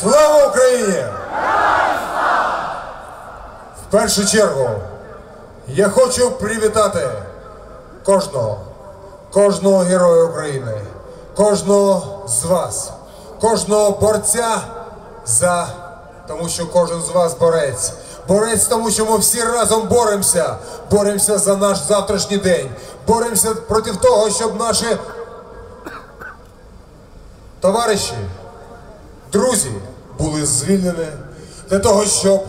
Слава Україні! В першу чергу я хочу привітати кожного, кожного героя України, кожного з вас, кожного борця за тому, що кожен з вас борець. Борець, тому що ми всі разом боремося, боремося за наш завтрашній день, боремося проти того, щоб наші товариші друзі були звільнені для того, щоб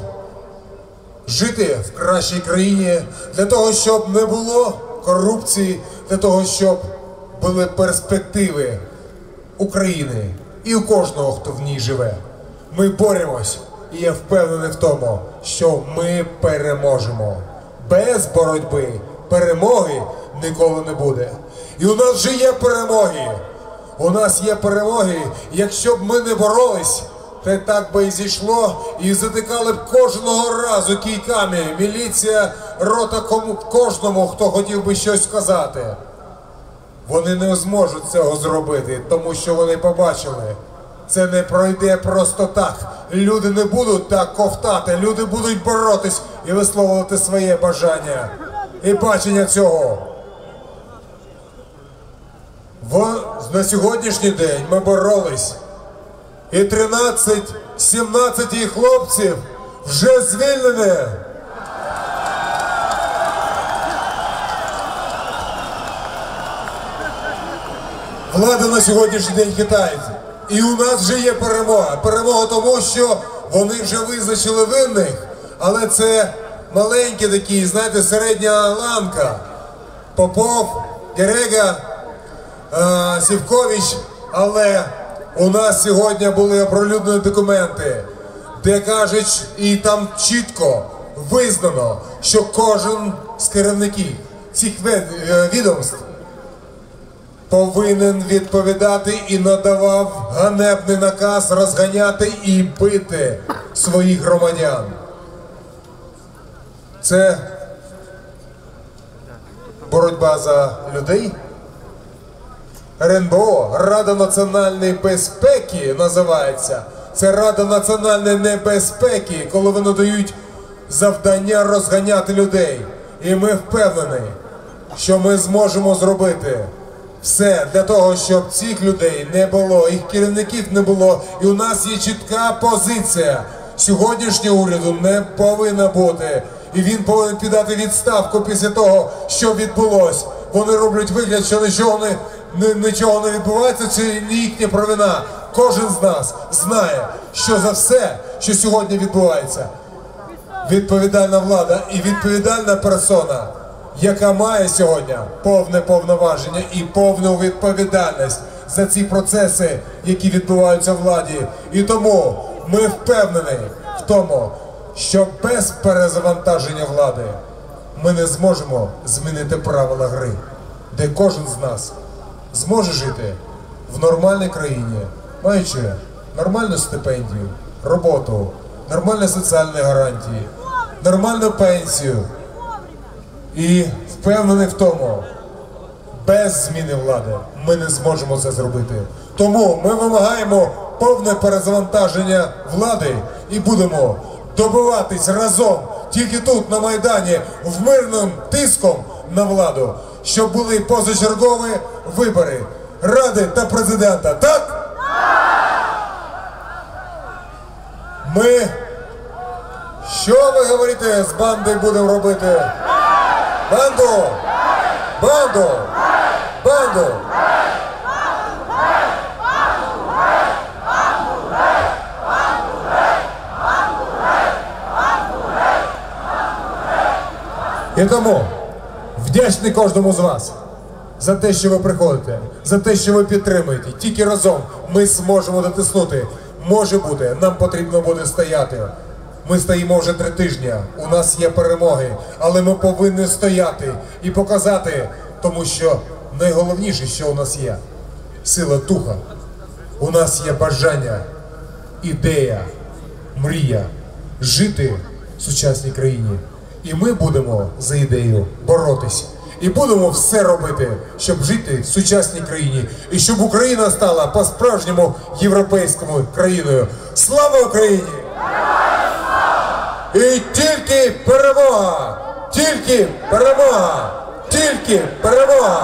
жити в кращій країні, для того, щоб не було корупції, для того, щоб були перспективи України і у кожного, хто в ній живе. Ми боремось, і я впевнений в тому, що ми переможемо. Без боротьби перемоги ніколи не буде. І у нас вже є перемоги. У нас є перемоги. Якщо б ми не боролись, то так би і зійшло, і затикали б кожного разу кійками. Міліція, рота кому кожному, хто хотів би щось сказати. Вони не зможуть цього зробити, тому що вони побачили. Це не пройде просто так. Люди не будуть так ковтати, люди будуть боротись і висловлювати своє бажання і бачення цього. В, на сьогоднішній день ми боролись. І 13-17 хлопців вже звільнені. Влада на сьогоднішній день хитається. І у нас вже є перемога. Перемога тому, що вони вже визначили винних, але це маленькі такі, знаєте, середня ланка. Попов, Герега, е, Сівкович, але у нас сьогодні були оприлюднені документи, де кажуть, і там чітко визнано, що кожен з керівників цих е, відомств повинен відповідати і надавав ганебний наказ розганяти і бити своїх громадян. Це боротьба за людей. РНБО Рада національної безпеки називається. Це Рада національної небезпеки, коли вони дають завдання розганяти людей. І ми впевнені, що ми зможемо зробити все для того, щоб цих людей не було, їх керівників не було. І у нас є чітка позиція. Сьогоднішнього уряду не повинна бути. І він повинен піддати відставку після того, що відбулось. Вони роблять вигляд, що нічого не, нічого не відбувається, це не їхня провина. Кожен з нас знає, що за все, що сьогодні відбувається, відповідальна влада і відповідальна персона, яка має сьогодні повне повноваження і повну відповідальність за ці процеси, які відбуваються в владі. І тому ми впевнені в тому, що без перезавантаження влади ми не зможемо змінити правила гри, де кожен з нас зможе жити в нормальній країні, маючи нормальну стипендію, роботу, нормальні соціальні гарантії, нормальну пенсію. І впевнений в тому, без зміни влади ми не зможемо це зробити. Тому ми вимагаємо повне перезавантаження влади і будемо добиватись разом тільки тут, на Майдані, в мирним тиском на владу, щоб були позачергові вибори Ради та президента. Так? Ми. Що ви говорите з бандою будемо робити? Банду! Банду! Банду! І тому вдячний кожному з вас за те, що ви приходите, за те, що ви підтримуєте. Тільки разом ми зможемо дотиснути. Може бути, нам потрібно буде стояти. Ми стоїмо вже три тижні. У нас є перемоги, але ми повинні стояти і показати, тому що найголовніше, що у нас є сила духа. У нас є бажання, ідея, мрія жити в сучасній країні. І ми будемо за ідею боротись. і будемо все робити, щоб жити в сучасній країні і щоб Україна стала по-справжньому європейською країною. Слава Україні! І тільки перемога! Тільки перемога! Тільки перемога!